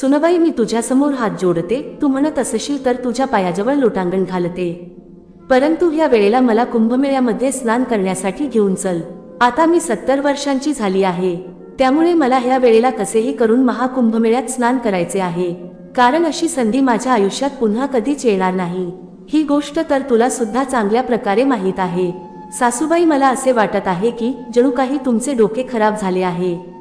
सुनबाई मी तुझ्यासमोर हात जोडते. तू म्हणत असशील तर तुझ्या पायाजवळ लोटांगण घालते. परंतु ह्या वेळेला मला कुंभमेळ्यामध्ये स्नान करण्यासाठी घेऊन चल. आता मी सत्तर वर्षांची झाली आहे. त्यामुळे मला ह्या वेळेला कसेही करून महाकुंभमेळ्यात स्नान करायचे आहे. कारण अशी संधी माझ्या आयुष्यात पुन्हा कधीच येणार नाही. ही गोष्ट तर तुला सुद्धा चांगल्या प्रकारे माहीत आहे. सासूबाई मला असे वाटत आहे की जणू काही तुमचे डोके खराब झाले आहे.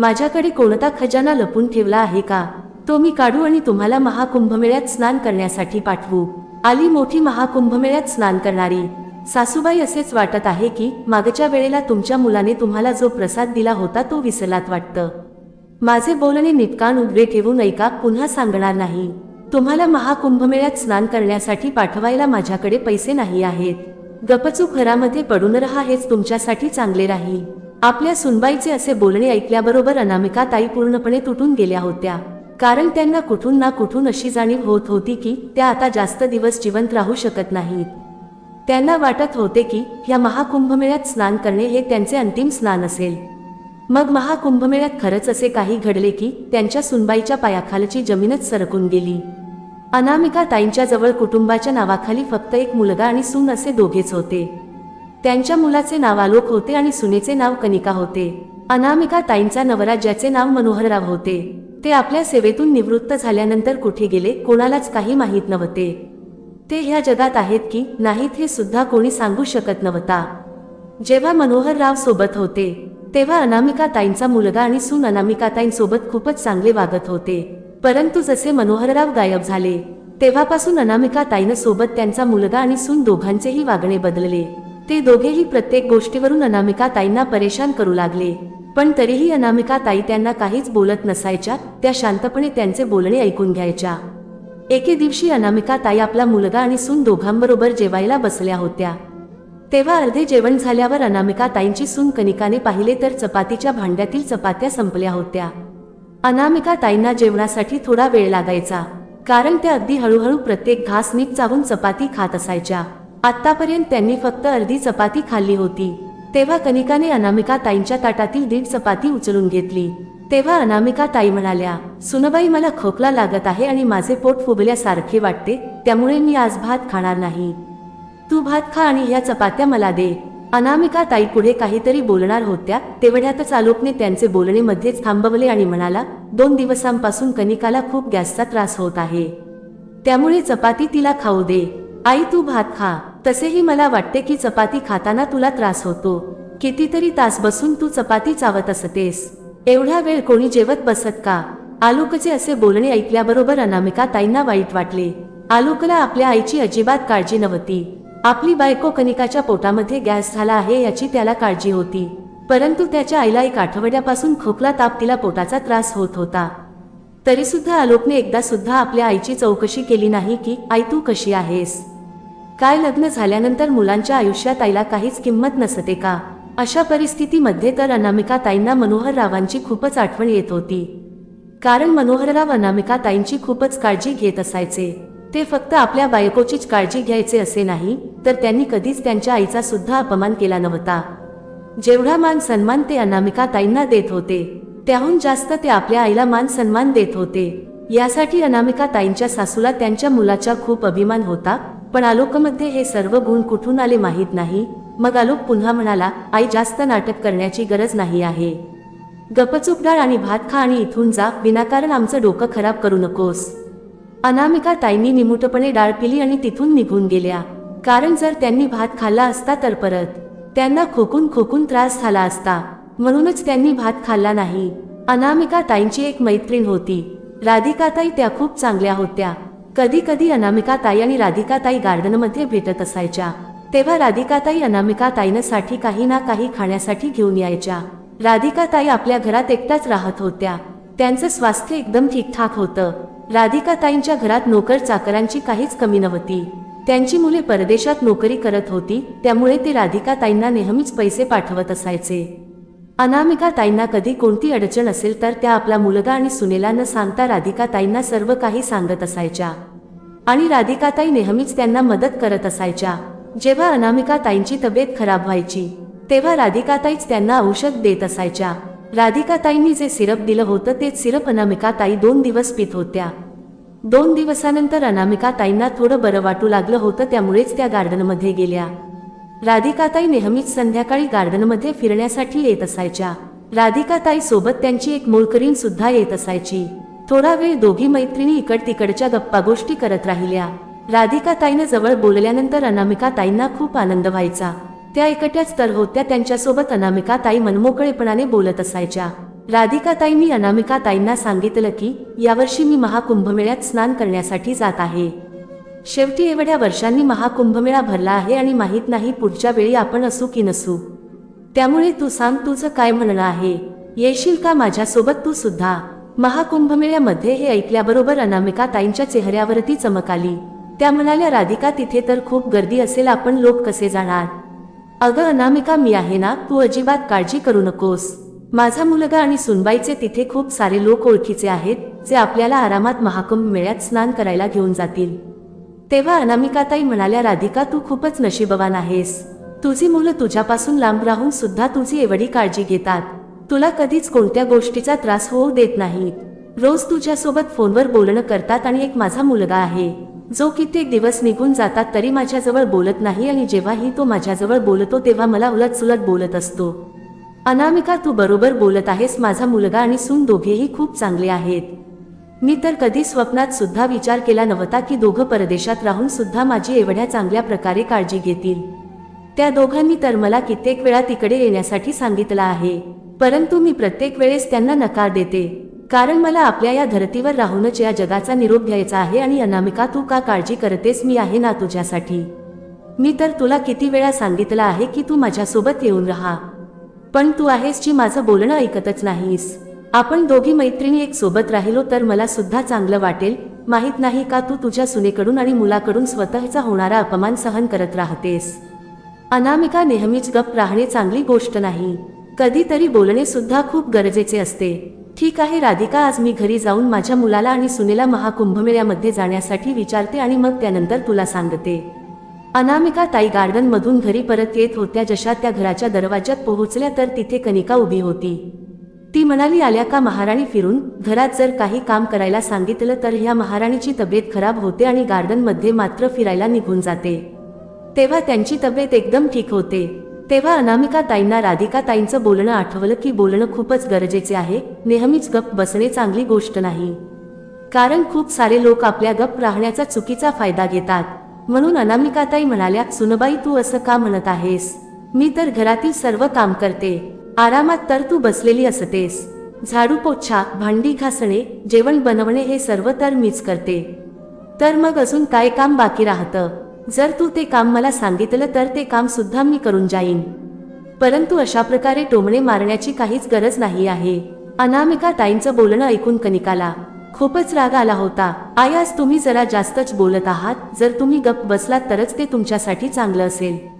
माझ्याकडे कोणता खजाना लपून ठेवला आहे का? तो मी काढू आणि तुम्हाला महाकुंभमेळ्यात स्नान करण्यासाठी पाठवू. आली मोठी महाकुंभमेळ्यात स्नान करणारी. सासूबाई असेच वाटत आहे की मागच्या वेळेला तुमच्या मुलाने तुम्हाला जो प्रसाद दिला होता तो विसरलात वाटतं. माझे बोलणे निटकान उघडे ठेवून ऐका पुन्हा सांगणार नाही. तुम्हाला महाकुंभमेळ्यात स्नान करण्यासाठी पाठवायला माझ्याकडे पैसे नाही आहेत. गपचूक घरामध्ये पडून रहा हेच तुमच्यासाठी चांगले राहील. आपल्या सुनबाईचे असे बोलणे ऐकल्याबरोबर अनामिका ताई पूर्णपणे तुटून गेल्या होत्या. कारण त्यांना कुठून ना कुठून अशी जाणीव होत होती की त्या आता जास्त दिवस जिवंत राहू शकत नाहीत. त्यांना वाटत होते की या महाकुंभमेळ्यात स्नान करणे हे त्यांचे अंतिम स्नान असेल. मग महाकुंभमेळ्यात खरंच असे काही घडले की त्यांच्या सुनबाईच्या पायाखालची जमीनच सरकून गेली. अनामिका ताईंच्या जवळ कुटुंबाच्या नावाखाली फक्त एक मुलगा आणि सून असे दोघेच होते. त्यांच्या मुलाचे नाव आलोक होते आणि सुनेचे नाव कनिका होते. अनामिका ताईंचा नवरा ज्याचे नाव मनोहरराव होते. ते आपल्या सेवेतून निवृत्त झाल्यानंतर कुठे गेले कोणालाच काही माहीत नव्हते. ते ह्या जगात आहेत की नाहीत हे सुद्धा कोणी सांगू शकत नव्हता. जेव्हा मनोहरराव सोबत होते तेव्हा अनामिका ताईंचा मुलगा आणि सून अनामिका ताईंसोबत खूपच चांगले वागत होते. परंतु जसे मनोहरराव गायब झाले तेव्हापासून अनामिका ताईनं सोबत त्यांचा मुलगा आणि सून दोघांचेही वागणे बदलले. ते दोघेही प्रत्येक गोष्टीवरून अनामिका ताईंना परेशान करू लागले. पण तरीही अनामिका ताई त्यांना काहीच बोलत नसायच्या त्या शांतपणे त्यांचे बोलणे ऐकून घ्यायच्या. एके दिवशी अनामिका ताई आपला मुलगा आणि सून दोघांबरोबर जेवायला बसल्या होत्या. तेव्हा अर्धे जेवण झाल्यावर अनामिका ताईंची सून कनिकाने पाहिले तर चपातीच्या भांड्यातील चपात्या संपल्या होत्या. अनामिका ताईंना जेवणासाठी थोडा वेळ लागायचा कारण त्या अगदी हळूहळू प्रत्येक घास नीट चावून चपाती खात असायच्या. आतापर्यंत त्यांनी फक्त अर्धी चपाती खाल्ली होती. तेव्हा कनिकाने अनामिका ताईंच्या ताटातील दीड चपाती उचलून घेतली. तेव्हा अनामिका ताई म्हणाल्या सुनबाई मला खोकला लागत आहे आणि माझे पोट फुगल्यासारखे वाटते त्यामुळे मी आज भात खाणार नाही. तू भात खा आणि ह्या चपात्या मला दे. अनामिका ताई पुढे काहीतरी बोलणार होत्या तेवढ्यातच आलोकने त्यांचे बोलणे मध्येच थांबवले आणि म्हणाला दोन दिवसांपासून कनिकाला खूप गॅसचा त्रास होत आहे. त्यामुळे चपाती तिला खाऊ दे. आई तू भात खा. तसेही मला वाटते की चपाती खाताना तुला त्रास होतो. कितीतरी तास बसून तू चपाती चावत असतेस. एवढा वेळ कोणी जेवत बसत का? आलोकचे असे बोलणे ऐकल्याबरोबर अनामिका ताईंना वाईट वाटले. आलोकला आपल्या आईची अजिबात काळजी नव्हती. आपली बायको कनिकाच्या पोटामध्ये गॅस झाला आहे याची त्याला काळजी होती. परंतु त्याच्या आईला एक आठवड्यापासून खोकला ताप तिला पोटाचा त्रास होत होता. तरीसुद्धा आलोकने एकदा सुद्धा आपल्या आईची चौकशी केली नाही की आई तू कशी आहेस? काय लग्न झाल्यानंतर मुलांच्या आयुष्यात आईला काहीच किंमत नसते का? अशा परिस्थितीमध्ये तर अनामिका ताईंना मनोहर रावांची खूपच आठवण येत होती. कारण मनोहरराव अनामिका ताईंची खूपच काळजी घेत असायचे. ते फक्त आपल्या बायकोचीच काळजी घ्यायचे असे नाही तर त्यांनी कधीच त्यांच्या आईचा सुद्धा अपमान केला नव्हता. जेवढा मान सन्मान ते अनामिका ताईंना देत होते त्याहून जास्त ते आपल्या आईला मान सन्मान देत होते. यासाठी अनामिका ताईंच्या सासूला त्यांच्या मुलाचा खूप अभिमान होता पण आलोकमध्ये हे सर्व गुण कुठून आले माहीत नाही. मग आलोक पुन्हा म्हणाला आई जास्त नाटक करण्याची गरज नाही आहे. गपचूप डाळ आणि भात खा आणि इथून जा विनाकारण आमचं डोकं खराब करू नकोस. अनामिका ताईंनी निमुटपणे डाळ पिली आणि तिथून निघून गेल्या. कारण जर त्यांनी भात खाल्ला असता तर परत. त्यांना खोकून खोकून त्रास झाला असता. म्हणूनच त्यांनी भात खाल्ला नाही. अनामिका ताईंची एक मैत्रीण होती. राधिकाताई त्या खूप चांगल्या होत्या. कधी कधी अनामिकाताई आणि राधिकाताई गार्डनमध्ये भेटत असायच्या. तेव्हा राधिकाताई अनामिकाताईंसाठी काही ना काही खाण्यासाठी घेऊन यायच्या. राधिकाताई आपल्या घरात एकटाच राहत होत्या. त्यांचं स्वास्थ्य एकदम ठीकठाक होतं. राधिकाताईंच्या घरात नोकर चाकरांची काहीच कमी नव्हती. त्यांची मुले परदेशात नोकरी करत होती त्यामुळे ते राधिकाताईंना नेहमीच पैसे पाठवत असायचे. अनामिका ताईंना कधी कोणती अडचण असेल तर त्या आपला मुलगा आणि सुनेला न सांगता राधिकाताईंना सर्व काही सांगत असायच्या. आणि राधिकाताई नेहमीच त्यांना मदत करत असायच्या. जेव्हा अनामिका ताईंची तब्येत खराब व्हायची तेव्हा राधिकाताईच त्यांना औषध देत असायच्या. राधिकाताईंनी जे सिरप दिलं होतं तेच सिरप अनामिका ताई दोन दिवस पित होत्या. दोन दिवसानंतर अनामिका ताईंना थोडं बरं वाटू लागलं होतं त्यामुळेच त्या गार्डनमध्ये गेल्या. राधिकाताई नेहमीच संध्याकाळी गार्डनमध्ये फिरण्यासाठी येत असायच्या. राधिकाताई सोबत त्यांची एक मोलकरीण सुद्धा येत असायची. थोडा वेळ दोघी मैत्रिणी इकड तिकडच्या गप्पा गोष्टी करत राहिल्या. राधिकाताईनं जवळ बोलल्यानंतर अनामिकाताईंना खूप आनंद व्हायचा. त्या एकट्याच तर होत्या त्यांच्यासोबत अनामिकाताई मनमोकळेपणाने बोलत असायच्या. राधिकाताईंनी अनामिकाताईंना सांगितलं की यावर्षी मी महाकुंभमेळ्यात स्नान करण्यासाठी जात आहे. शेवटी एवढ्या वर्षांनी महाकुंभमेळा भरला आहे आणि माहीत नाही पुढच्या वेळी आपण असू की नसू. त्यामुळे तू सांग तुझं काय म्हणणं आहे? येशील का माझ्यासोबत तू सुद्धा? महाकुंभमेळ्यामध्ये हे ऐकल्याबरोबर अनामिका ताईंच्या चेहऱ्यावरती चमक आली. त्या म्हणाल्या राधिका तिथे तर खूप गर्दी असेल आपण लोक कसे जाणार? अगं अनामिका मी आहे ना तू अजिबात काळजी करू नकोस. माझा मुलगा आणि सुनबाईचे तिथे खूप सारे लोक ओळखीचे आहेत जे आपल्याला आरामात महाकुंभ मेळ्यात स्नान करायला घेऊन जातील. तेव्हा अनामिकाताई म्हणाल्या राधिका तू खूपच नशीबवान आहेस. तुझी मुलं तुझ्यापासून लांब राहून सुद्धा तुझी एवढी काळजी घेतात. तुला कधीच कोणत्या गोष्टीचा त्रास होऊ देत नाहीत. रोज तुझ्यासोबत फोनवर बोलणं करतात आणि एक माझा मुलगा आहे. जो कित्येक दिवस निघून जातात तरी माझ्याजवळ बोलत नाही आणि जेव्हाही तो माझ्याजवळ बोलतो तेव्हा मला उलट सुलट बोलत असतो. अनामिका तू बरोबर बोलत आहेस. माझा मुलगा आणि सून दोघेही खूप चांगले आहेत. मी तर कधी स्वप्नात सुद्धा विचार केला नव्हता की दोघं परदेशात राहून सुद्धा माझी एवढ्या चांगल्या प्रकारे काळजी घेतील. त्या दोघांनी तर मला कित्येक वेळा तिकडे येण्यासाठी सांगितलं आहे. परंतु मी प्रत्येक वेळेस त्यांना नकार देते. कारण मला आपल्या या धरतीवर राहूनच या जगाचा निरोप घ्यायचा आहे आणि अनामिका तू का काळजी करतेस? मी आहे ना तुझ्यासाठी. मी तर तुला किती वेळा सांगितलं आहे की तू माझ्यासोबत येऊन राहा. पण तू आहेस जी माझं बोलणं ऐकतच नाहीस. आपण दोघी मैत्रिणी एक सोबत राहिलो तर मला सुद्धा चांगलं वाटेल. माहीत नाही का तू तुझ्या सुनेकडून आणि मुलाकडून स्वतःचा होणारा अपमान सहन करत राहतेस? अनामिका नेहमीच गप राहणे चांगली गोष्ट नाही. कधीतरी बोलणे सुद्धा खूप गरजेचे असते. ठीक आहे राधिका आज मी घरी जाऊन माझ्या मुलाला आणि सुनेला महाकुंभमेळ्यामध्ये जाण्यासाठी विचारते आणि मग त्यानंतर तुला सांगते. अनामिका ताई गार्डनमधून घरी परत येत होत्या. जशा त्या घराच्या दरवाज्यात पोहोचल्या तर तिथे कनिका उभी होती. ती म्हणाली आल्या का महाराणी फिरून? घरात जर काही काम करायला सांगितलं तर ह्या महाराणीची तब्येत खराब होते आणि गार्डनमध्ये मात्र फिरायला निघून जाते. तेव्हा त्यांची तब्येत एकदम ठीक होते. तेव्हा अनामिका ताईंना राधिका ताईंचं बोलणं आठवलं की बोलणं खूपच गरजेचे आहे नेहमीच गप बसणे चांगली गोष्ट नाही. कारण खूप सारे लोक आपल्या गप राहण्याचा चुकीचा फायदा घेतात. म्हणून अनामिकाताई म्हणाल्या सुनबाई तू असं का म्हणत आहेस? मी तर घरातील सर्व काम करते. आरामात तर तू बसलेली असतेस. झाडू पोछा भांडी घासणे जेवण बनवणे हे सर्व तर मीच करते. तर मग अजून काय काम बाकी राहतं? जर तू ते काम मला सांगितलं तर ते काम सुद्धा मी करून जाईन. परंतु अशा प्रकारे टोमणे मारण्याची काहीच गरज नाही आहे. अनामिका ताईंचं बोलणं ऐकून कनिकाला खूपच राग आला होता. आयास तुम्ही जरा जास्तच बोलत आहात. जर तुम्ही गप बसलात तरच ते तुमच्यासाठी चांगलं असेल.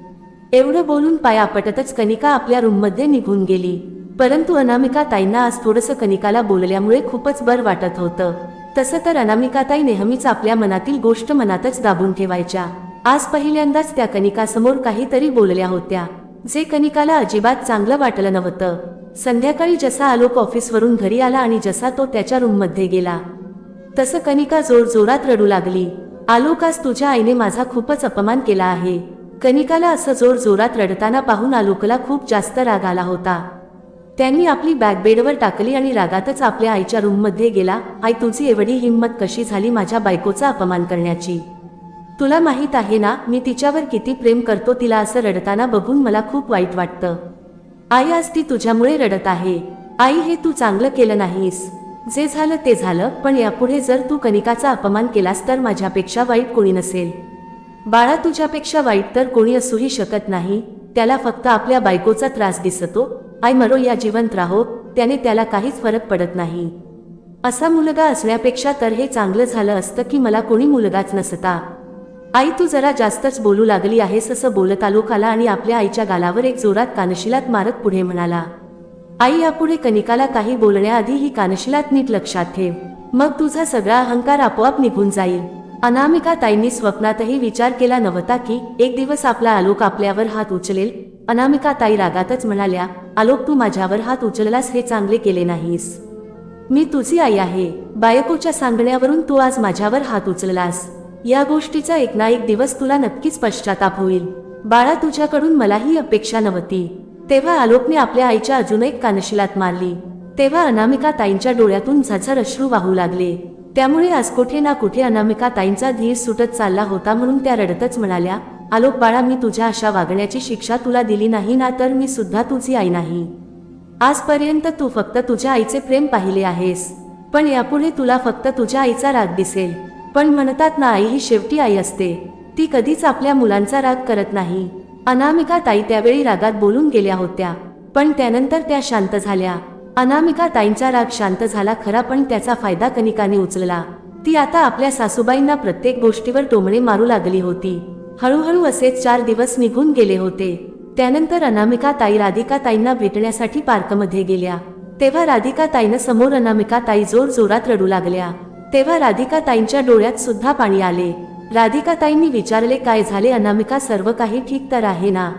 एवढं बोलून पाया पटतच कनिका आपल्या रूममध्ये निघून गेली. परंतु अनामिका ताईंना आज थोडंसं कनिकाला बोलल्यामुळे खूपच बर वाटत होतं. तसं तर अनामिकाताई नेहमीच आपल्या मनातील गोष्ट मनातच दाबून ठेवायच्या. आज पहिल्यांदाच त्या कनिकासमोर काहीतरी बोलल्या होत्या. जे कनिकाला अजिबात चांगलं वाटलं नव्हतं. संध्याकाळी जसा आलोक ऑफिसवरून घरी आला आणि जसा तो त्याच्या रूममध्ये गेला. तसं कनिका जोर जोरात रडू लागली. आलोकास तुझ्या आईने माझा खूपच अपमान केला आहे. कनिकाला असं जोर जोरात रडताना पाहून आलोकला खूप जास्त राग आला होता. त्यांनी आपली बॅग बेडवर टाकली आणि रागातच आपल्या आईच्या रूममध्ये गेला आई तुझी एवढी हिंमत कशी झाली माझ्या बायकोचा अपमान करण्याची? तुला माहीत आहे ना मी तिच्यावर किती प्रेम करतो तिला असं रडताना बघून मला खूप वाईट वाटतं. आई आज ती तुझ्यामुळे रडत आहे. आई हे तू चांगलं केलं नाहीस. जे झालं ते झालं पण यापुढे जर तू कनिकाचा अपमान केलास तर माझ्यापेक्षा वाईट कोणी नसेल. बाळा तुझ्यापेक्षा वाईट तर कोणी असूही शकत नाही. त्याला फक्त आपल्या बायकोचा त्रास दिसतो. आई मरो या जिवंत राहो. त्याने त्याला काहीच फरक पडत नाही. असा मुलगा असण्यापेक्षा तर हे चांगलं झालं असतं की मला कोणी मुलगाच नसता. आई तू जरा जास्तच बोलू लागली आहेस असं बोलत आलोक आला आणि आपल्या आईच्या गालावर एक जोरात कानशिलात मारत पुढे म्हणाला. आई यापुढे कनिकाला काही बोलण्याआधी ही कानशिलात नीट लक्षात ठेव. मग तुझा सगळा अहंकार आपोआप निघून जाईल. अनामिका ताईंनी स्वप्नातही विचार केला नव्हता की एक दिवस आपला आलोक आपल्यावर हात उचलेल. अनामिका ताई रागातच म्हणाल्या आलोक तू माझ्यावर हात उचललास हे चांगले केले नाहीस. मी तुझी आई आहे. बायकोच्या सांगण्यावरून तू आज माझ्यावर हात उचललास. या गोष्टीचा एक ना एक दिवस तुला नक्कीच पश्चाताप होईल. बाळा तुझ्याकडून मलाही अपेक्षा नव्हती. तेव्हा आलोकने आपल्या आईच्या अजून एक कानशिलात मारली. तेव्हा अनामिका ताईंच्या डोळ्यातून झझर अश्रू वाहू लागले. त्यामुळे आज कुठे ना कुठे अनामिका ताईंचा धीर सुटत चालला होता म्हणून त्या रडतच म्हणाल्या आलोक बाळा मी तुझ्या अशा वागण्याची शिक्षा तुला दिली नाही ना तर मी सुद्धा तुझी आई नाही. आजपर्यंत तू फक्त तुझ्या आईचे प्रेम पाहिले आहेस पण यापुढे तुला फक्त तुझ्या आईचा राग दिसेल. पण म्हणतात ना आई ही शेवटी आई असते. ती कधीच आपल्या मुलांचा राग करत नाही. अनामिका ताई त्यावेळी रागात बोलून गेल्या होत्या पण त्यानंतर त्या शांत झाल्या. अनामिका ताईंचा राग शांत झाला खरा पण त्याचा फायदा कनिकाने उचलला. ती आता आपल्या सासूबाईंना प्रत्येक गोष्टीवर टोमणे मारू लागली होती. हळूहळू असेच चार दिवस निघून गेले होते. त्यानंतर अनामिका ताई राधिका ताईंना भेटण्यासाठी पार्कमध्ये गेल्या. तेव्हा राधिका ताईनं समोर अनामिका ताई जोर जोरात रडू लागल्या. तेव्हा राधिका ताईंच्या डोळ्यात सुद्धा पाणी आले. राधिका ताईंनी विचारले काय झाले अनामिका सर्व काही ठीक तर आहे ना?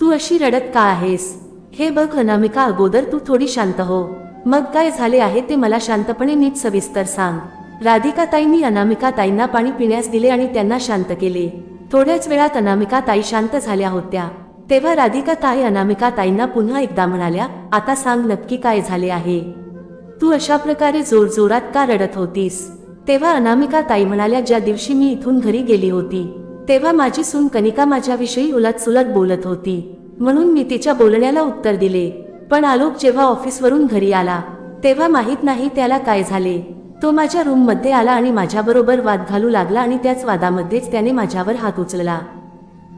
तू अशी रडत का आहेस? हे बघ अनामिका अगोदर तू थोडी शांत हो. मग काय झाले आहे ते मला शांतपणे नीट सविस्तर सांग. राधिका ताईंनी अनामिका ताईंना पाणी पिण्यास दिले आणि त्यांना शांत केले. थोड्याच वेळात अनामिका ताई शांत झाल्या होत्या. तेव्हा राधिका ताई अनामिका ताईंना पुन्हा एकदा म्हणाल्या आता सांग नक्की काय झाले आहे? तू अशा प्रकारे जोरजोरात का रडत होतीस? तेव्हा अनामिका ताई म्हणाल्या ज्या दिवशी मी इथून घरी गेली होती तेव्हा माझी सून कनिका माझ्याविषयी उलटसुलट बोलत होती. म्हणून मी तिच्या बोलण्याला उत्तर दिले. पण आलोक जेव्हा ऑफिसवरून घरी आला तेव्हा माहीत नाही त्याला काय झाले. तो माझ्या रूममध्ये आला आणि माझ्याबरोबर वाद घालू लागला आणि त्याच वादामध्येच त्याने माझ्यावर हात उचलला.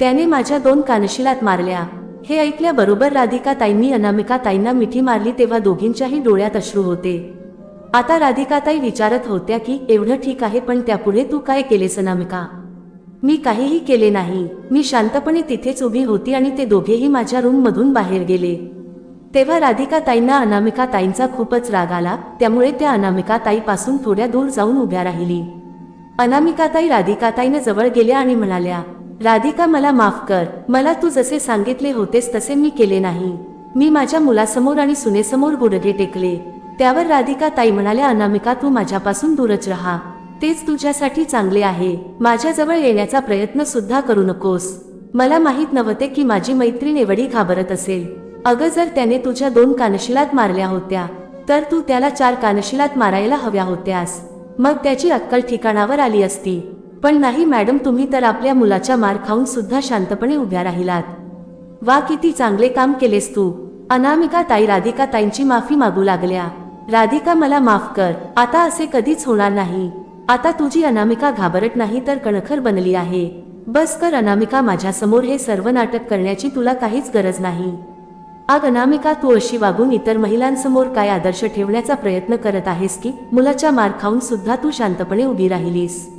त्याने माझ्या दोन कानशिलात मारल्या. हे ऐकल्याबरोबर राधिका ताईंनी अनामिका ताईंना मिठी मारली तेव्हा दोघींच्याही डोळ्यात अश्रू होते. आता राधिकाताई विचारत होत्या की एवढं ठीक आहे पण त्यापुढे तू काय केलेस अनामिका? मी काहीही केले नाही. मी शांतपणे तिथेच उभी होती आणि ते दोघेही माझ्या रूम मधून बाहेर गेले. तेव्हा राधिका ताईंना अनामिका ताईंचा खूपच राग आला. त्यामुळे त्या अनामिका ताईपासून थोड्या दूर जाऊन उभ्या राहिली. अनामिका ताई राधिका ताईने जवळ गेल्या आणि म्हणाल्या राधिका मला माफ कर. मला तू जसे सांगितले होतेस तसे मी केले नाही. मी माझ्या मुलासमोर आणि सुनेसमोर गुडघे टेकले. त्यावर राधिका ताई म्हणाल्या अनामिका तू माझ्यापासून दूरच राहा. तेच तुझ्यासाठी चांगले आहे. माझ्याजवळ येण्याचा प्रयत्न सुद्धा करू नकोस. मला माहीत नव्हते की माझी मैत्रीण एवढी घाबरत असेल. अगं जर त्याने तुझ्या दोन कानशिलात मारल्या होत्या तर तू त्याला चार कानशिलात मारायला हव्या होत्यास. मग त्याची अक्कल ठिकाणावर आली असती. पण नाही मॅडम तुम्ही तर आपल्या मुलाच्या मार खाऊन सुद्धा शांतपणे उभ्या राहिलात. वा किती चांगले काम केलेस तू. अनामिका ताई राधिका ताईंची माफी मागू लागल्या. राधिका मला माफ कर. आता असे कधीच होणार नाही. आता तुझी अनामिका घाबरत नाही तर कणखर बनली आहे. बस कर अनामिका माझ्यासमोर हे सर्व नाटक करण्याची तुला काहीच गरज नाही. आग अनामिका तू अशी वागून इतर महिलांसमोर काय आदर्श ठेवण्याचा प्रयत्न करत आहेस की मुलाच्या मार खाऊन सुद्धा तू शांतपणे उभी राहिलीस?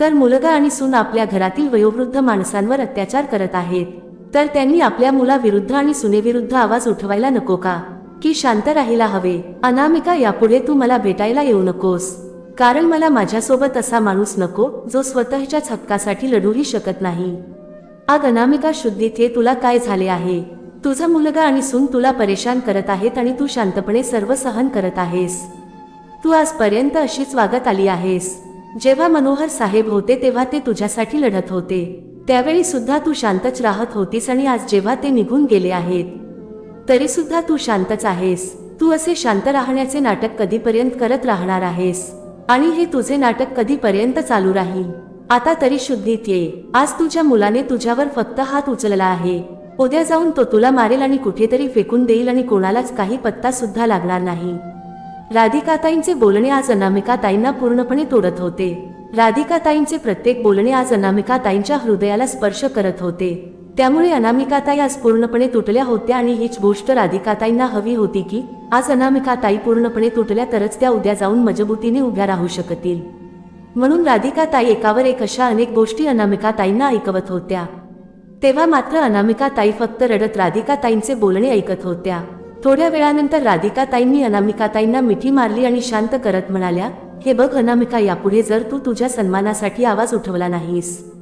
तर मुलगा आणि सून आपल्या घरातील वयोवृद्ध माणसांवर अत्याचार करत आहेत. तर त्यांनी आपल्या मुलाविरुद्ध आणि सुनेविरुद्ध आवाज उठवायला नको का? की शांत राहायला हवे. अनामिका यापुढे तू मला भेटायला येऊ नकोस. कारण मला माझ्यासोबत असा माणूस नको जो स्वतःच्याच हक्कासाठी लढूही शकत नाही. आग अनामिका शुद्धीत हे तुला काय झाले आहे? तुझा मुलगा आणि सून तुला परेशान करत आहेत आणि तू शांतपणे सर्व सहन करत आहेस. तू आजपर्यंत अशीच वागत आली आहेस. जेव्हा मनोहर साहेब होते तेव्हा ते तुझ्यासाठी लढत होते. त्यावेळी सुद्धा तू शांतच राहत होतीस आणि आज जेव्हा ते निघून गेले आहेत तरी सुद्धा तू शांतच आहेस. तू असे शांत राहण्याचे नाटक कधीपर्यंत करत राहणार आहेस? आणि हे तुझे नाटक कधीपर्यंत चालू राहील? आता तरी शुद्धीत ये. आज तुझ्या मुलाने तुझ्यावर फक्त हात उचलला आहे. उद्या जाऊन तो तुला मारेल आणि कुठेतरी फेकून देईल आणि कोणालाच काही पत्ता सुद्धा लागणार नाही. राधिकाताईंचे बोलणे आज अनामिकाताईंना पूर्णपणे तोडत होते. राधिकाताईंचे प्रत्येक बोलणे आज अनामिकाताईंच्या हृदयाला स्पर्श करत होते. त्यामुळे अनामिकाताई आज पूर्णपणे तुटल्या होत्या आणि हीच गोष्ट राधिकाताईंना हवी होती की आज अनामिकाताई पूर्णपणे तुटल्या तरच त्या उद्या जाऊन मजबूतीने उभ्या राहू शकतील. म्हणून राधिकाताई एकावर एक अशा अनेक गोष्टी अनामिकाताईंना ऐकवत होत्या. तेव्हा मात्र अनामिकाताई फक्त रडत राधिकाताईंचे बोलणे ऐकत होत्या. थोड्या वेळानंतर राधिकाताईंनी अनामिकाताईंना मिठी मारली आणि शांत करत म्हणाल्या हे बघ अनामिका यापुढे जर तू तुझ्या सन्मानासाठी आवाज उठवला नाहीस.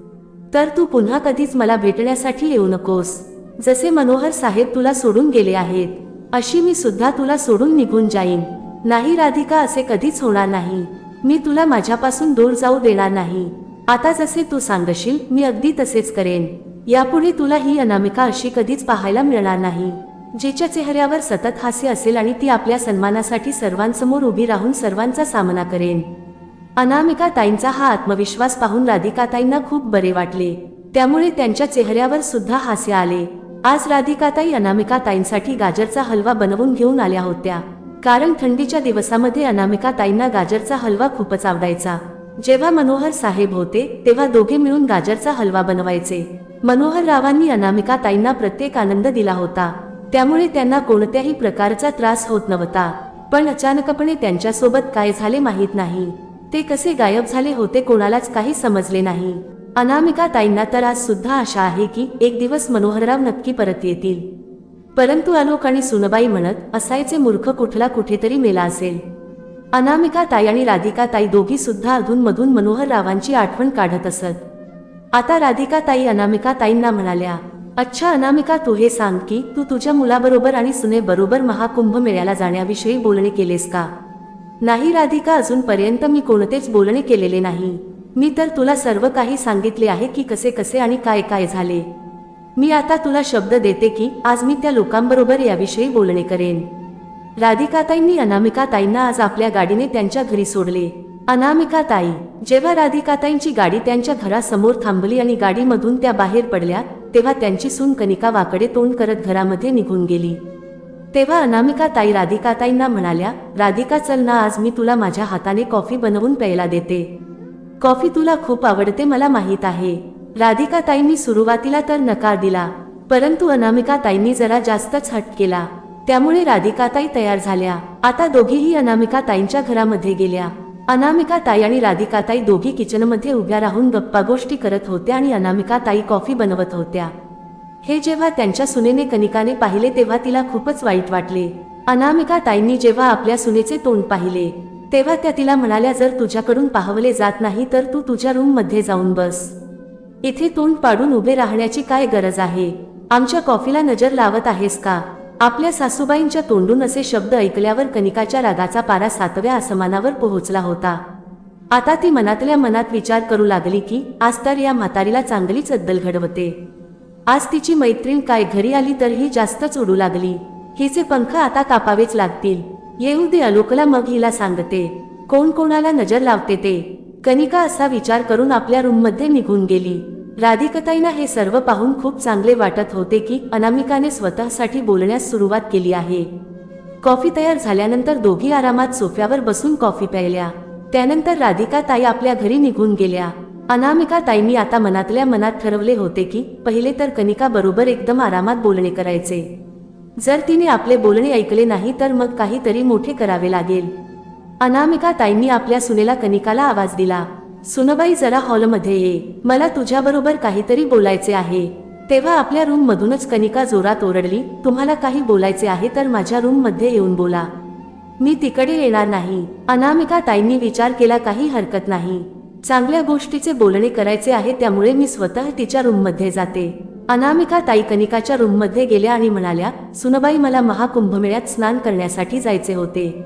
तर तू पुन्हा कधीच मला भेटण्यासाठी येऊ नकोस. जसे मनोहर साहेब तुला सोडून गेले आहेत अशी मी सुद्धा तुला सोडून निघून जाईन. नाही राधिका असे कधीच होणार नाही. मी तुला माझ्यापासून दूर जाऊ देणार नाही. आता जसे तू सांगशील मी अगदी तसेच करेन. यापुढे तुला ही अनामिका अशी कधीच पाहायला मिळणार नाही. जिच्या चेहऱ्यावर सतत हास्य असेल आणि ती आपल्या सन्मानासाठी सर्वांसमोर उभी राहून सर्वांचा सामना करेन. अनामिका ताईंचा हा आत्मविश्वास पाहून राधिकाताईंना खूप बरे वाटले. त्यामुळे त्यांच्या चेहऱ्यावर सुद्धा हास्य आले. आज राधिकाताई अनामिका ताईंसाठी गाजरचा हलवा बनवून घेऊन आल्या होत्या. कारण थंडीच्या दिवसामध्ये अनामिका ताईंना गाजरचा हलवा खूपच आवडायचा. जेव्हा मनोहर साहेब होते तेव्हा दोघे मिळून गाजरचा हलवा बनवायचे. मनोहर रावांनी अनामिका ताईंना प्रत्येक आनंद दिला होता. त्यामुळे त्यांना कोणत्याही प्रकारचा त्रास होत नव्हता. पण अचानकपणे त्यांच्यासोबत काय झाले माहीत नाही. ते कसे गायब झाले होते कोणालाच काही समजले नाही. अनामिका ताईंना तर आज सुद्धा आशा आहे की एक दिवस मनोहरराव नक्की परत येतील. परंतु आलोक आणि सुनबाई म्हणत असायचे मूर्ख कुठला कुठेतरी मेला असेल. अनामिका ताई आणि राधिका ताई दोघी सुद्धा अधूनमधून मनोहररावांची आठवण काढत असत. आता राधिका ताई अनामिका ताईंना म्हणाल्या अच्छा अनामिका तू हे सांग की तू तुझ्या मुलाबरोबर आणि सुनेबरोबर महाकुंभ मेळ्याला जाण्याविषयी बोलणे केलेस का? नाही राधिका अजूनपर्यंत मी कोणतेच बोलणे केलेले नाही. मी तर तुला सर्व काही सांगितले आहे की कसे कसे आणि काय काय झाले. मी आता तुला शब्द देते की आज मी त्या लोकांबरोबर याविषयी बोलणे करेन. राधिकाताईंनी अनामिकाताईंना आज आपल्या गाडीने त्यांच्या घरी सोडले. अनामिकाताई जेव्हा राधिकाताईंची गाडी त्यांच्या घरासमोर थांबली आणि गाडीमधून त्या बाहेर पडल्या तेव्हा त्यांची सून कनिका वाकडे तोंड करत घरामध्ये निघून गेली. तेव्हा अनामिका ताई राधिकाताईंना म्हणाल्या राधिका चल ना आज मी तुला माझ्या हाताने कॉफी बनवून प्यायला देते. कॉफी तुला खूप आवडते मला माहीत आहे. राधिका ताईंनी सुरुवातीला तर नकार दिला परंतु अनामिका ताईंनी जरा जास्तच हट केला. त्यामुळे राधिकाताई तयार झाल्या. आता दोघीही अनामिका ताईंच्या घरामध्ये गेल्या. अनामिका ताई आणि राधिकाताई दोघी किचनमध्ये उभ्या राहून गप्पा गोष्टी करत होत्या आणि अनामिका ताई कॉफी बनवत होत्या. हे जेव्हा त्यांच्या सुनेने कनिकाने पाहिले तेव्हा तिला खूपच वाईट वाटले. अनामिका ताईंनी जेव्हा आपल्या सुनेचे तोंड पाहिले तेव्हा त्या तिला म्हणाल्या जर तुझ्याकडून पाहवले जात नाही तर तू तुझ्या रूममध्ये जाऊन बस. इथे तोंड पाडून उभे राहण्याची काय गरज आहे? आमच्या कॉफीला नजर लावत आहेस का? आपल्या सासूबाईंच्या तोंडून असे शब्द ऐकल्यावर कनिकाच्या रागाचा पारा सातव्या आसमानावर पोहोचला होता. आता ती मनातल्या मनात विचार करू लागली की आज तर या म्हातारीला चांगलीच अद्दल घडवते. आज तिची मैत्रीण काय घरी आली तर ही जास्तच उडू लागली. हिचे पंख आता कापावेच लागतील. येऊ दे अलोकला मग हिला सांगते. कोण कोणाला नजर लावते ते. कनिका असा विचार करून आपल्या रूममध्ये निघून गेली. राधिकताईंना हे सर्व पाहून खूप चांगले वाटत होते की अनामिकाने स्वतःसाठी बोलण्यास सुरुवात केली आहे. कॉफी तयार झाल्यानंतर दोघी आरामात सोफ्यावर बसून कॉफी प्यायल्या. त्यानंतर राधिका ताई आपल्या घरी निघून गेल्या. अनामिका ताईंनी आता मनातल्या मनात ठरवले होते की पहिले तर कनिका बरोबर एकदम आरामात बोलणे करायचे. जर तिने आपले बोलणे ऐकले नाही तर मग काहीतरी मोठे करावे लागेल. अनामिका ताईंनी आपल्या सुनेला कनिकाला आवाज दिला सुनबाई जरा हॉलमध्ये ये. मला तुझ्याबरोबर काहीतरी बोलायचे आहे. तेव्हा आपल्या रूम मधूनच कनिका जोरात ओरडली तुम्हाला काही बोलायचे आहे तर माझ्या रूममध्ये येऊन बोला. मी तिकडे येणार नाही. अनामिका ताईंनी विचार केला काही हरकत नाही. चांगल्या गोष्टीचे बोलणे करायचे आहे त्यामुळे मी स्वतः तिच्या रूममध्ये जाते. अनामिका ताई कनिकाच्या रूममध्ये गेल्या आणि म्हणाल्या सुनबाई मला महाकुंभमेळ्यात स्नान करण्यासाठी जायचे होते.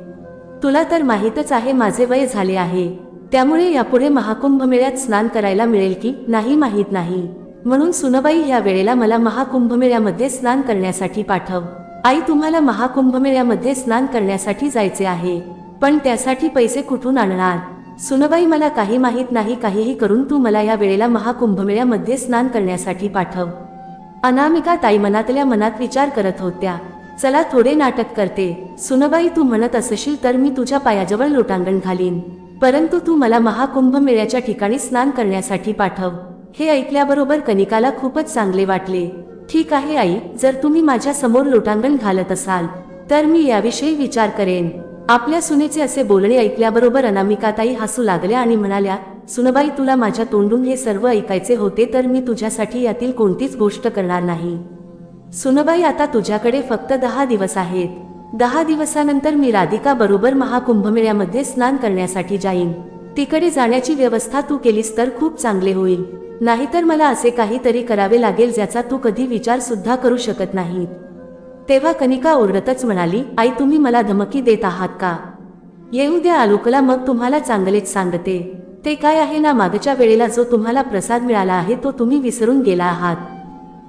तुला तर माहीतच आहे माझे वय झाले आहे. त्यामुळे यापुढे महाकुंभमेळ्यात स्नान करायला मिळेल की नाही माहीत नाही. म्हणून सुनबाई ह्या वेळेला मला महाकुंभमेळ्यामध्ये स्नान करण्यासाठी पाठव. आई तुम्हाला महाकुंभमेळ्यामध्ये स्नान करण्यासाठी जायचे आहे. पण त्यासाठी पैसे कुठून आणणार? सुनबाई मला काही माहीत नाही काहीही करून तू मला या वेळेला महाकुंभमेळ्यामध्ये स्नान करण्यासाठी पाठव. अनामिका ताई मनातल्या मनात विचार करत होत्या. चला थोडे नाटक करते. सुनबाई तू म्हणत असशील तर मी तुझ्या पायाजवळ लोटांगण घालीन. परंतु तू मला महाकुंभ मेळ्याच्या ठिकाणी स्नान करण्यासाठी पाठव. हे ऐकल्याबरोबर कनिकाला खूपच चांगले वाटले. ठीक आहे आई जर तुम्ही माझ्यासमोर लोटांगण घालत असाल तर मी याविषयी विचार करेन. आपल्या सुनेचे असे बोलणे ऐकल्याबरोबर अनामिकाताई हसू लागल्या आणि म्हणाल्या सुनबाई तुला माझ्या तोंडून हे सर्व ऐकायचे होते तर मी तुझ्यासाठी यातील कोणतीच गोष्ट करणार नाही. सुनबाई आता तुझ्याकडे फक्त दहा दिवस आहेत. दहा दिवसानंतर मी राधिका बरोबर महाकुंभमेळ्यामध्ये स्नान करण्यासाठी जाईन. तिकडे जाण्याची व्यवस्था तू केलीस तर खूप चांगले होईल. नाहीतर मला असे काहीतरी करावे लागेल ज्याचा तू कधी विचार सुद्धा करू शकत नाही तेव्हा कनिका ओरडतच म्हणाली आई तुम्ही मला धमकी देत आहात का? येऊ द्या आलोकला मग तुम्हाला चांगलेच सांगते. ते काय आहे ना मागच्या वेळेला जो तुम्हाला प्रसाद मिळाला आहे तो तुम्ही विसरून गेला आहात.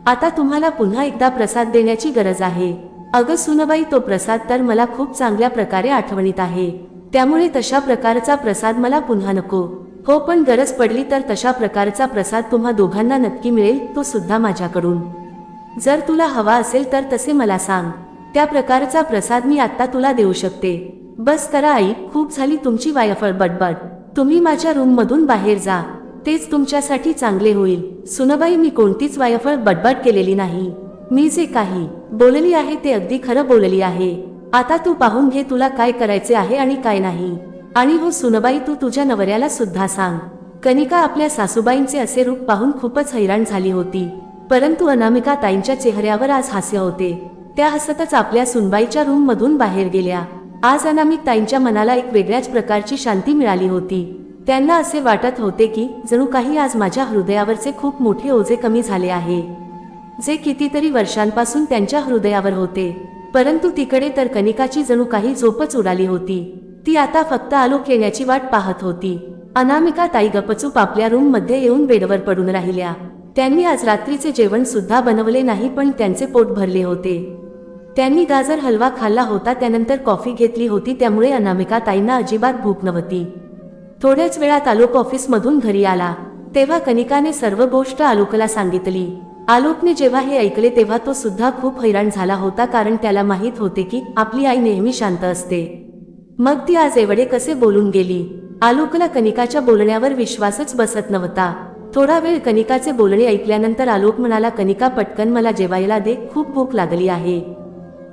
आता तुम्हाला पुन्हा एकदा प्रसाद देण्याची गरज आहे. अगं सुनबाई तो प्रसाद तर मला खूप चांगल्या प्रकारे आठवणीत आहे. त्यामुळे तशा प्रकारचा प्रसाद मला पुन्हा नको. हो पण गरज पडली तर तशा प्रकारचा प्रसाद तुम्हा दोघांना नक्की मिळेल तो सुद्धा माझ्याकडून. जर तुला हवा असेल तर तसे मला सांग. त्या प्रकारचा प्रसाद मी आत्ता तुला देऊ शकते. बस करा आई खूप झाली तुमची वायफळ बडबड. तुम्ही माझ्या रूममधून बाहेर जा. तेच तुमच्यासाठी चांगले होईल. सुनबाई मी कोणतीच वायफळ बडबड केलेली नाही. मी जे काही बोलली आहे ते अगदी खरं बोलली आहे. आता तू पाहून घे तुला काय करायचे आहे आणि काय नाही. आणि हो सुनबाई तू तुझ्या नवऱ्याला सुद्धा सांग. कनिका आपल्या सासूबाईंचे असे रूप पाहून खूपच हैराण झाली होती. परंतु अनामिका ताईंच्या चेहऱ्यावर आज हास्य होते. त्या हसतच आपल्या सुनबाईच्या रूम मधून बाहेर गेल्या. आज अनामिक ताईंच्या मनाला एक वेगळ्याच प्रकारची शांती मिळाली होती. त्यांना असे वाटत होते की जणू काही आज माझ्या हृदयावरचे खूप मोठे ओझे कमी झाले आहे. जे कितीतरी वर्षांपासून त्यांच्या हृदयावर होते. परंतु तिकडे तर कनिकाची जणू काही झोपच उडाली होती. ती आता फक्त आलोक येण्याची वाट पाहत होती. अनामिका ताई गपचूप आपल्या रूममध्ये येऊन बेडवर पडून राहिल्या. त्यांनी आज रात्रीचे जेवण सुद्धा बनवले नाही पण त्यांचे पोट भरले होते. त्यांनी गाजर हलवा खाल्ला होता त्यानंतर कॉफी घेतली होती त्यामुळे अनामिका ताईंना अजिबात भूक नव्हती. थोड्याच वेळात आलोक ऑफिसमधून घरी आला. तेव्हा कनिकाने सर्व गोष्ट आलोकला सांगितली. आलोकने जेव्हा हे ऐकले तेव्हा तो सुद्धा खूप हैराण झाला होता कारण त्याला माहीत होते की आपली आई नेहमी शांत असते. मग ती आज एवढे कसे बोलून गेली? आलोकला कनिकाच्या बोलण्यावर विश्वासच बसत नव्हता. थोडा वेळ कनिकाचे बोलणे ऐकल्यानंतर आलोक म्हणाला कनिका पटकन मला जेवायला दे. खूप भूक लागली आहे.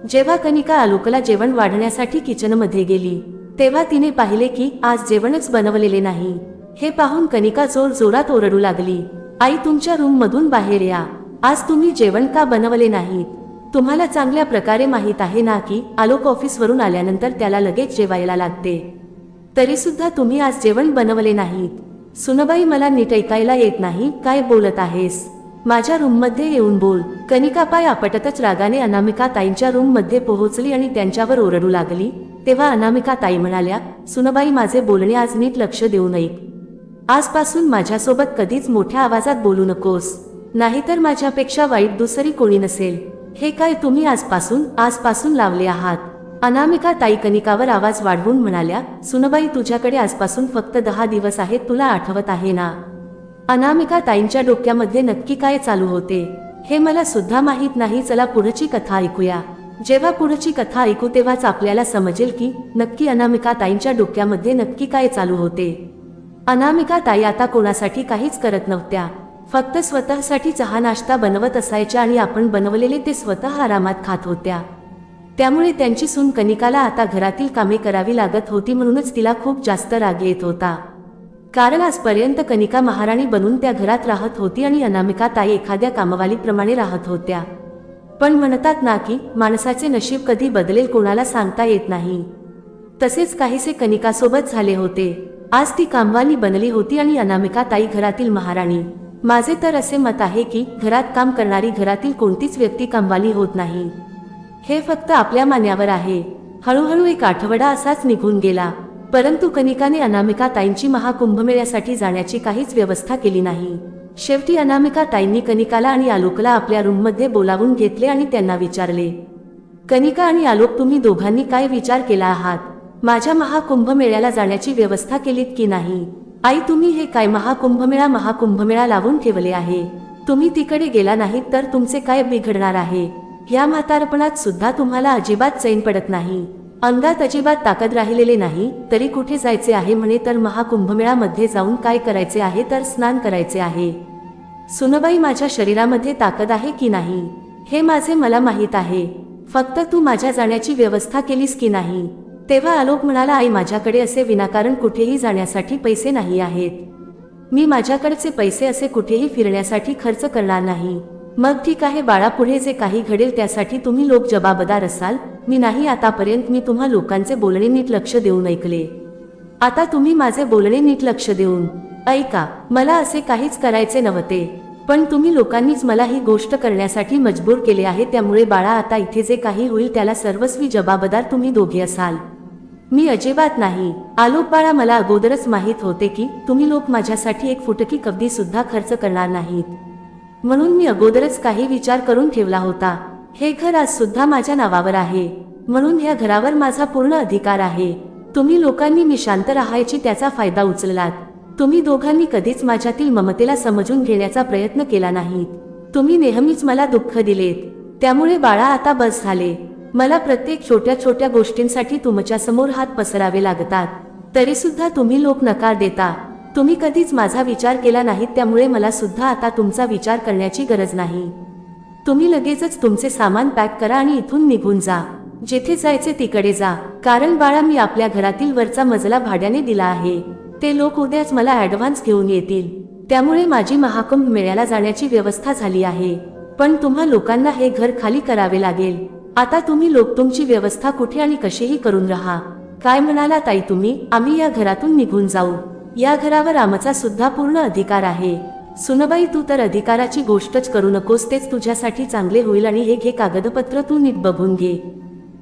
जेव्हा कनिका आलोकला जेवण वाढण्यासाठी किचनमध्ये गेली तेव्हा तिने पाहिले की आज जेवणच बनवलेले नाही. हे पाहून कनिका जोर जोरात ओरडू लागली आई तुमच्या रूम मधून बाहेर या. आज तुम्ही जेवण का बनवले नाहीत? तुम्हाला चांगल्या प्रकारे माहीत आहे ना की आलोक ऑफिसवरून आल्यानंतर त्याला लगेच जेवायला लागते. तरी सुद्धा तुम्ही आज जेवण बनवले नाहीत. सुनबाई मला नीट ऐकायला येत नाही. काय बोलत आहेस? माझ्या रूममध्ये येऊन बोल. कनिका पाय आपटतच रागाने अनामिका ताईंच्या रूममध्ये पोहोचली आणि त्यांच्यावर ओरडू लागली. तेव्हा अनामिका ताई म्हणाल्या सुनबाई माझे बोलणे आज नीट लक्ष देऊ नये आजपासून माझ्यासोबत कधीच मोठ्या आवाजात बोलू नकोस. नाहीतर माझ्यापेक्षा वाईट दुसरी कोणी नसेल. हे काय तुम्ही आजपासून आजपासून लावले आहात? अनामिका ताई कनिकावर आवाज वाढवून म्हणाल्या सुनबाई तुझ्याकडे आजपासून फक्त दहा दिवस आहेत तुला आठवत आहे ना? अनामिका ताईंच्या डोक्यामध्ये नक्की काय चालू होते? हे मला सुद्धा माहीत नाही चला पुढची कथा ऐकूया. जेव्हा पुढची कथा ऐकू तेव्हाच आपल्याला समजेल की नक्की अनामिका ताईंच्या डोक्यामध्ये नक्की काय चालू होते. अनामिका ताई आता कोणासाठी काहीच करत नव्हत्या. फक्त स्वतःसाठी चहा नाश्ता बनवत असायच्या आणि आपण बनवलेले ते स्वतः आरामात खात होत्या. त्यामुळे त्यांची सून कनिकाला आता घरातील कामे करावी लागत होती म्हणूनच तिला खूप जास्त राग येत होता. कारण आजपर्यंत कनिका महाराणी बनून त्या घरात राहत होती आणि अनामिका ताई एखाद्या कामवालीप्रमाणे राहत होत्या. पण म्हणतात ना की माणसाचे नशीब कधी बदलेल कोणाला सांगता येत नाही. तसेच काहीसे कनिकासोबत झाले होते. आज ती कामवाली बनली होती आणि अनामिका ताई घरातील महाराणी. माझे तर असे मत आहे की घरात काम करणारी घरातील कोणतीच व्यक्ती कामवाली होत नाही. हे फक्त आपल्या मान्यावर आहे. हळूहळू एक आठवडा असाच निघून गेला. परंतु कनिकाने अनामिका ताईंची महाकुंभमेळ्यासाठी जाण्याची काहीच व्यवस्था केली नाही. शेवटी अनामिका ताईंनी कनिकाला आणि आलोकला आपल्या रूममध्ये बोलावून घेतले आणि त्यांना विचारले कनिका आणि आलोक तुम्ही दोघांनी काय विचार केला आहात? माझ्या महाकुंभमेळ्याला जाण्याची व्यवस्था केलीत की नाही? आई तुम्ही हे काय महाकुंभमेळा महाकुंभमेळा लावून ठेवले आहे? तुम्ही तिकडे गेला नाहीत तर तुमचे काय बिघडणार आहे? या म्हातारपणात सुद्धा तुम्हाला अजिबात चैन पडत नाही. अंगात अजिबात ताकद राहिलेले नाही तरी कुठे जायचे आहे म्हणे तर महाकुंभमेळामध्ये जाऊन काय करायचे आहे तर स्नान करायचे आहे. सुनबाई माझ्या शरीरामध्ये ताकद आहे की नाही? हे माझे मला माहीत आहे. फक्त तू माझ्या जाण्याची व्यवस्था केलीस की नाही? तेव्हा आलोक म्हणाला आई माझ्याकडे असे विनाकारण कुठेही जाण्यासाठी पैसे नाही आहेत. मी माझ्याकडचे पैसे असे कुठेही फिरण्यासाठी खर्च करणार नाही. मग ठीक आहे बाळा पुढे जे काही घडेल त्यासाठी तुम्ही लोक जबाबदार असाल. मी नाही आतापर्यंत मी तुम्हा लोकांचे बोलणे नीट लक्ष देऊन ऐकले. आता तुम्ही माझे बोलणे नीट लक्ष देऊन. ऐका मला असे काहीच करायचे नव्हते. पण तुम्ही लोकांनीच मला ही गोष्ट करण्यासाठी मजबूर केले आहे त्यामुळे बाळा आता इथे जे काही होईल त्याला सर्वस्वी जबाबदार तुम्ही दोघे असाल. मी अजिबात नाही. आलोक बाळा मला अगोदरच माहीत होते की तुम्ही लोक माझ्यासाठी एक फुटकी कवदी सुद्धा खर्च करणार नाहीत. म्हणून मी अगोदरच काही विचार करून ठेवला होता. हे घर आज सुद्धा माझ्या नावावर आहे. म्हणून ह्या घरावर माझा पूर्ण अधिकार आहे. तुम्ही लोकांनी मी शांत राहायची त्याचा फायदा उचललात. तुम्ही दोघांनी कधीच माझ्यातील ममतेला समजून घेण्याचा प्रयत्न केला नाहीत. तुम्ही नेहमीच मला दुःख दिलेत. त्यामुळे बाळा आता बस झाले. मला प्रत्येक छोट्या छोट्या गोष्टींसाठी तुमच्यासमोर हात पसरावे लागतात. तरी सुद्धा तुम्ही लोक नकार देता. तुम्ही कधीच माझा विचार केला नाहीत त्यामुळे मला सुद्धा आता तुमचा विचार करण्याची गरज नाही. तुम्ही लगेचच तुमचे सामान पॅक करा आणि इथून निघून जा. जेथे जायचे तिकडे जा. कारण बाळा मी आपल्या घरातील वरचा मजला भाड्याने दिला आहे. ते लोक उद्याच मला ऍडव्हान्स घेऊन येतील. त्यामुळे माझी महाकुंभ मेळ्याला जाण्याची व्यवस्था झाली आहे. पण तुम्हा लोकांना हे घर खाली करावे लागेल. आता तुम्ही लोक तुमची व्यवस्था कुठे आणि कशीही करून राहा. काय म्हणाला ताई तुम्ही? आम्ही या घरातून निघून जाऊ. या घरावर आमचा सुद्धा पूर्ण अधिकार आहे. सुनबाई तू तर अधिकाराची गोष्टच करू नकोस तेच तुझ्यासाठी चांगले होईल आणि हे घे कागदपत्र तू नीट बघून घे.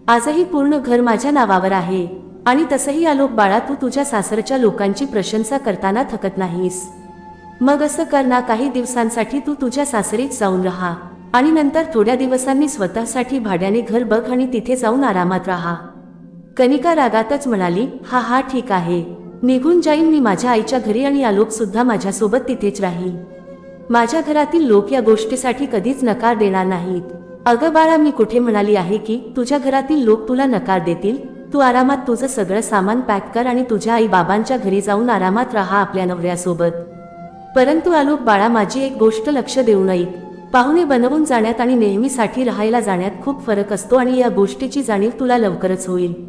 आजही पूर्ण घर माझ्या नावावर आहे. आणि तसंही आलोक बाळा तू तुझ्या सासरच्या लोकांची प्रशंसा करताना थकत नाहीस. मग असं कर ना काही दिवसांसाठी तू तुझ्या सासरीत जाऊन राहा. आणि नंतर थोड्या दिवसांनी स्वतःसाठी भाड्याने घर बघ आणि तिथे जाऊन आरामात राहा. कनिका रागातच म्हणाली हा हा ठीक आहे. निघून जाईन मी माझ्या आईच्या घरी आणि आलोक सुद्धा माझ्यासोबत तिथेच राहील. माझ्या घरातील लोक या गोष्टीसाठी कधीच नकार देणार नाहीत. अगं बाळा मी कुठे म्हणाली आहे की तुझ्या घरातील लोक तुला नकार देतील? तू आरामात तुझं सगळं सामान पॅक कर आणि तुझ्या आई बाबांच्या घरी जाऊन आरामात राहा आपल्या नवऱ्यासोबत. परंतु आलोक बाळा माझी एक गोष्ट लक्ष देऊ नये पाहुणे बनवून जाण्यात आणि नेहमीसाठी राहायला जाण्यात खूप फरक असतो आणि या गोष्टीची जाणीव तुला लवकरच होईल.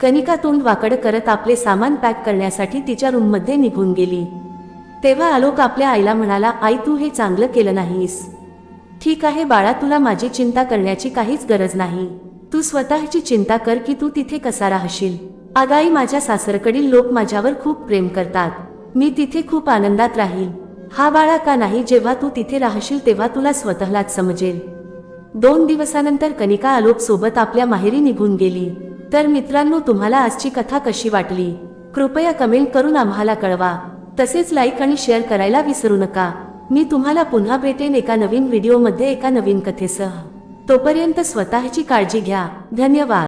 कनिका तोंड वाकड करत आपले सामान पॅक करण्यासाठी तिच्या रूममध्ये निघून गेली. तेव्हा आलोक आपल्या आईला म्हणाला आई तू हे चांगलं केलं नाहीस. ठीक आहे बाळा तुला माझी चिंता करण्याची काहीच गरज नाही. तू स्वतःची चिंता कर की तू तिथे कसा राहशील. आगाई माझ्या सासरकडील लोक माझ्यावर खूप प्रेम करतात. मी तिथे खूप आनंदात राहील. हा बाळा का नाही जेव्हा तू तिथे राहशील तेव्हा तुला स्वतःलाच समजेल. दोन दिवसानंतर कनिका आलोक सोबत आपल्या माहेरी निघून गेली. तर मित्रांनो तुम्हाला आजची कथा कशी वाटली? कृपया कमेंट करून आम्हाला कळवा. तसेच लाईक आणि शेअर करायला विसरू नका. मी तुम्हाला पुन्हा भेटेन एका नवीन व्हिडिओमध्ये एका नवीन कथेसह. तोपर्यंत स्वतःची काळजी घ्या. धन्यवाद.